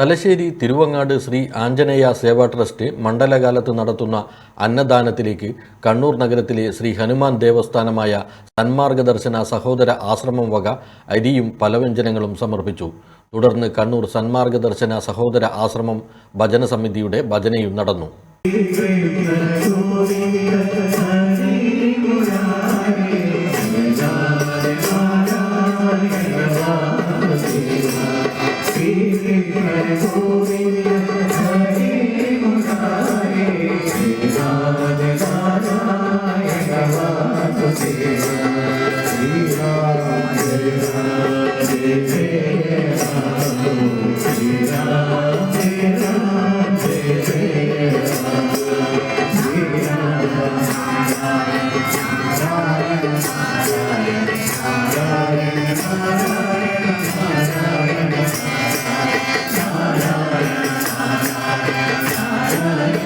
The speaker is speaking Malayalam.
തലശ്ശേരി തിരുവങ്ങാട് ശ്രീ ആഞ്ജനേയ സേവാ ട്രസ്റ്റ് മണ്ഡലകാലത്ത് നടത്തുന്ന അന്നദാനത്തിലേക്ക് കണ്ണൂർ നഗരത്തിലെ ശ്രീ ഹനുമാൻ ദേവസ്ഥാനമായ സന്മാർഗദർശന സഹോദര ആശ്രമം വക അരിയും പലവ്യഞ്ജനങ്ങളും സമർപ്പിച്ചു. തുടർന്ന് കണ്ണൂർ സന്മാർഗദർശന സഹോദര ആശ്രമം ഭജന സമിതിയുടെ ഭജനയും നടന്നു.